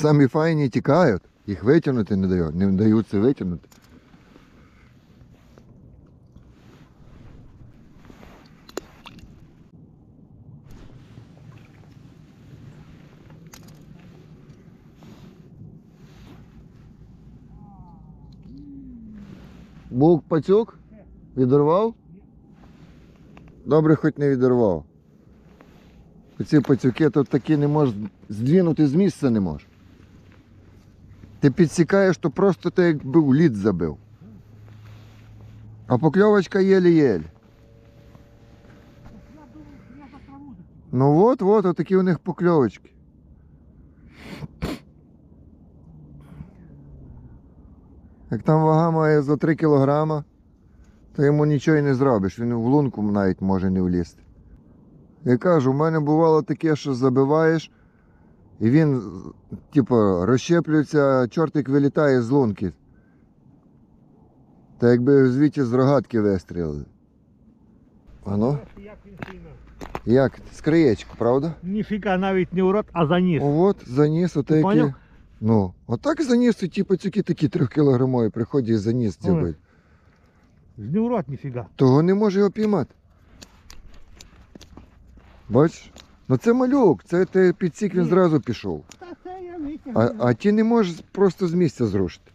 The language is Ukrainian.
Самі файні тікають, їх витягнути не дають, не даються витягнути. Бук пацюк? Відірвав? Добре, хоч не відірвав. Оці пацюки тут такі не можеш здвинути з місця не можеш. Ти підсікаєш, то просто ти якби в лід забив. А покльовочка єлі-єлі. Ну от, от, отакі у них покльовочки. Як там вага має за 3 кілограма, то йому нічого і не зробиш. Він в лунку навіть може не влізти. Я кажу, у мене бувало таке, що забиваєш, і він, типу, розщеплюється, чортик вилітає з лунки. Та якби звідти з рогатки вистрілили. Ано? Як? З краєчку, правда? Ніфіга навіть не в рот, а заніс. О, от, заніс, отакі. Ну, отак заніс, і ті пацюки такі трьохкілограмові приходять і заніс Ой. дзябить. Не в рот ніфіга. Того не може його піймати. Бачиш? Ну це малюк, це ти підсік, він зразу пішов. Та це я витягну. А, а ті не можеш просто з місця зрушити.